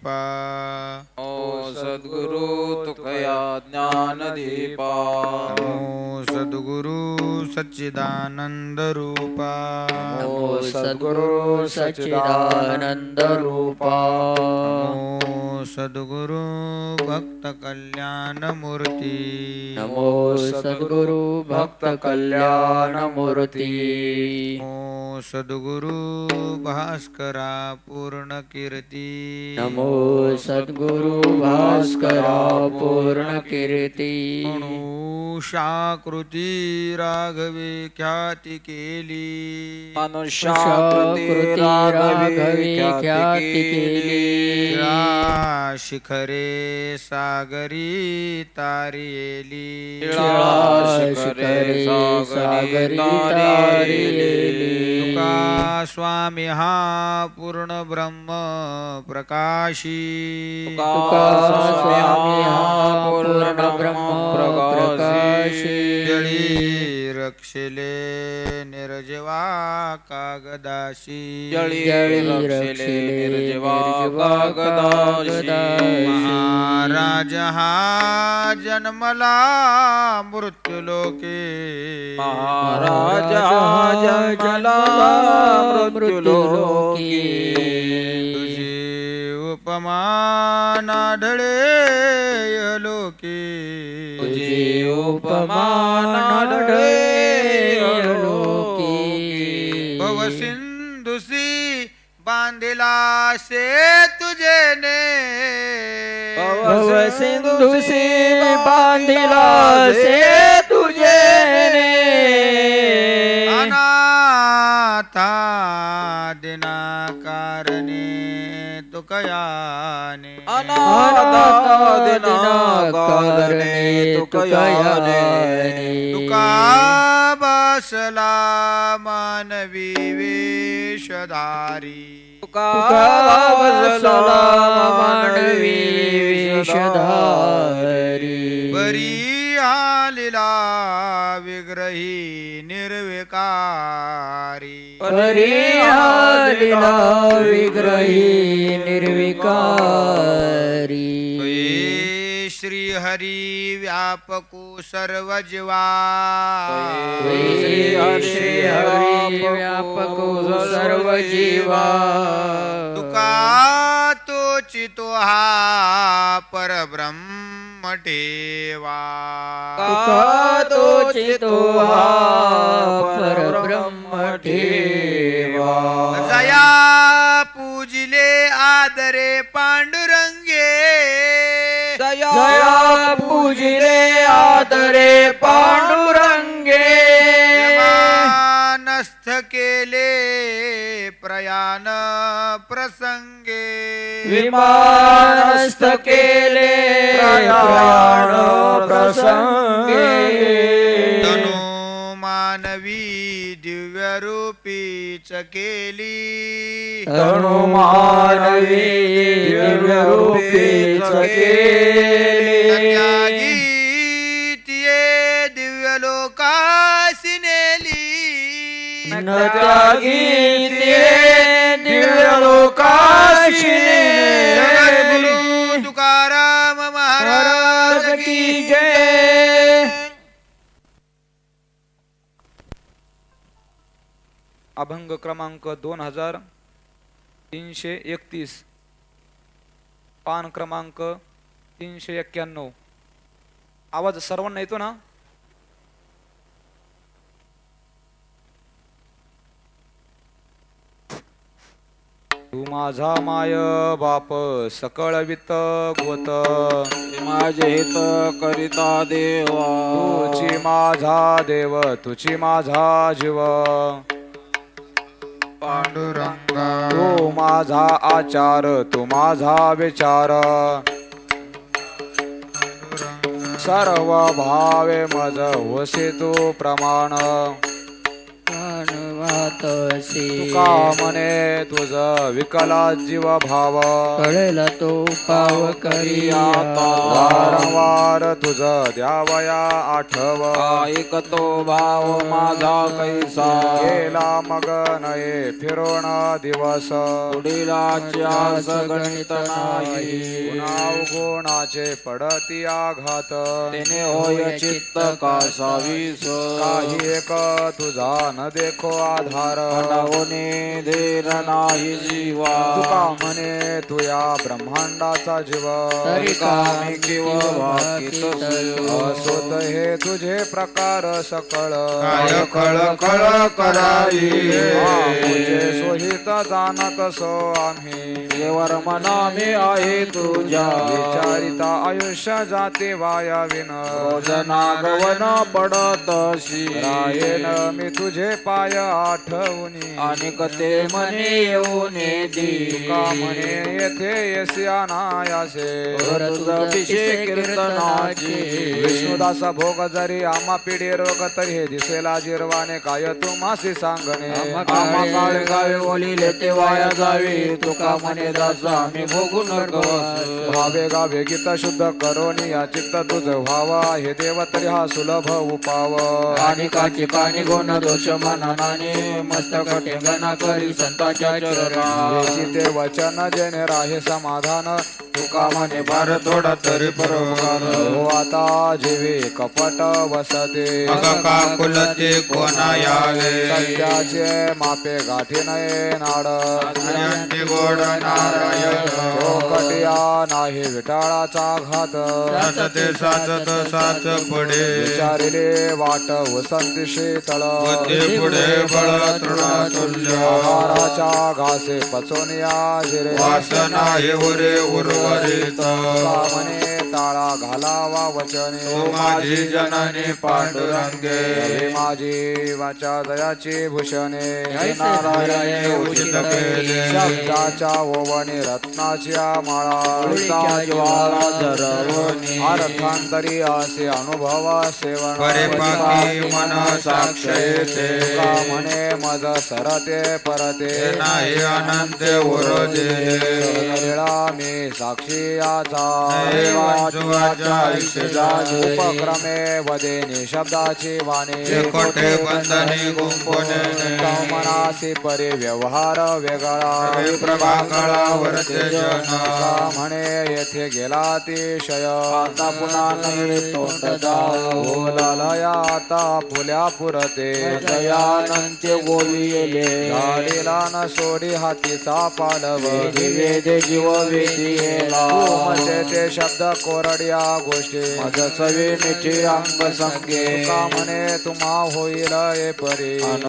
दीपा ओ सद्गुरु तुकया ज्ञानदीपा। नमो सद्गुरु सच्चिदानंद रूपा नमो सद्गुरु सच्चिदानंद रूपा सद्गुरु भक्त कल्याण मूर्ती। नमो सद्गुरु भक्त कल्याण मूर्ती। नमो सद्गुरु भास्करा पूर्ण कीर्ती। नमो सद्गुरु भास्करा पूर्ण कीर्ती। मनुष्याकृती राघवे ख्याती केली। मनुष्याकृती राघवे ख्याती केली। शिखरे सागरी तारियेली शिखरे सागरी तारिलेली. तुका स्वामी हा पूर्ण ब्रह्म प्रकाशी. तुका स्वामी हा पूर्ण ब्रह्म प्रकाशी. રક્ષેલે નિર્જવા કાગદાશી જળી રક્ષેલે નિર્જવા કાગદાશી મહારાજ હા જન્મલા મૃત્યુ લોકે મહારાજ હા જન્મલા મૃત્યુ લોકે તુજી ઉપમાના લોકે ઉપમાના बांधिला से तुझे ने। भव सिंधुसी बांधिला से तुझे अनाथा दिना कारणे तुकयाने। कारणे तुकयाने। तुका बसला मानवी वेशधारी तुका बसला मानवी वेशधारी बरी आलिला विग्रही निर्विकारी। परी आलिला विग्रही निर्विकारी। हरी व्यापको सर्व जीवा त्वये श्री हरी व्यापको सर्व जीवा तुका तो हा परब्रह्म ठेवा तुका तोचितो हा परब्रह्म ठेवा जया पूजिले आदरे पांडुरंगे आदरे पांडुरंगे। नस्थ केले प्रयाण प्रसंगे। विमानस्थ केले प्रयाण प्रसंगे। तनु मानवी दिव्य रूपीच केली। तनु मानवी दिव्यरूपीच केली। त्यागी ते दिव्य लोकाशी गुरु तुकाराम महाराज की जय. अभंग क्रमांक दोन हजार तीनशे एकतीस. पान क्रमांक तीनशे एक्क्याण्णव. आवाज सर्वांना येतो ना? तू माझा माय बाप सकळ वित्त गोत. माझे हित करिता देवा. तुची माझा देव तुची माझा जीव. पांडुरंगा. तू माझा आचार तू माझा विचार. सर्व भावे मज होसे तू प्रमाण. जातसे तुका म्हणे तुझ विकला जीव भाव कळला तो पाव करी वारंवार तुझ द्यावया आठव. ऐकतो भाव माझा कैसा. गेला मग नये फिरून दिवस. पुढील गणित नाही. पुन्हा गुणाचे पडती आघात. तेने होय चित्त कासावीस काही एक तुझा न देखो आधार अनवने धीर नाही जीवा. तुका. म्हणे तुया ब्रह्मांडाचा जीव. तरी कामी किंव असोत हे तुझे प्रकार सकळ. काय कळ कळ कराई सोहित जाणत सो आम्ही. देवर मना मी आहे तुझ्या. विचारिता आयुष्य जाते वाया विन. रोजना गवन पडतशी रायेन मी तुझे पाय आठवणी आणि कते मने येऊन तुका म्हणे येथे येसी अनायासे. कीर्तनाची. विष्णुदास भोग जरी आम्हा पिढी रोग तरी हे दिसेला जिरवाने काय तुम्हासी सांगणे. आम्हा काळ गावे ओलिले ते वाया जावे. तुका म्हणे दास आम्ही भोगू नकवस भावे गावे गीत शुद्ध करोनी या चित्त तुझ व्हावा. हे देव तरी हा सुलभ उपाव. आणि काची कानी गुण दोष मनाने मस्तक टेंगना करी संताच्या चरणा. याची ते वचन जेणे राहे समाधान. तुका म्हणे फार थोडा तरी परोपकार. हो आता जीवे कपट वसते. मग का कुलते कोणा यावे? सत्याचे मापे गाठी नये. नाड. गोड नारायण नाही विटाळाचा घात. साचते साचत साच पुढे. विचारिले वाट वसंती शीतळ. पुढे बळ तृणातुल्य. घासे पचोनिया जिरे वासना हे उरे उर्वरित. म्हणे टाळा घालावा वचने. तू माझी जननी पांडुरंगे. माझी वाचा दयाची भूषणे. नारायणे उचित केले शब्दाच्या ओवणी रत्नाच्या माळा. उडीच्या ज्वाला धरवणी अर्थांतरी असे अनुभव सेवण परिपाकी मन साक्ष येते म्हणे मज सरते परते. नाही अनंत उरोजे वेळा मी साक्षी याचा वाचा आयुष्य जाजे उपक्रमे वदे निशब्दाची वाणी. एकोटे बंधनी गुंपुने मनासी परी व्यवहार वेगळा. का म्हणे येथे गेला अतिशय आता पुन्हा बोलालया आता फुल्या पुरते. दयानंत्य गोविले गाडीला न सोडी हातीचा पालव. वेद जीव वेदियेला म्हणजे ते शब्द कोरड्या गोष्टी. मज सवे मिठी अंग संगे का म्हणे तुम्हा होईल परी.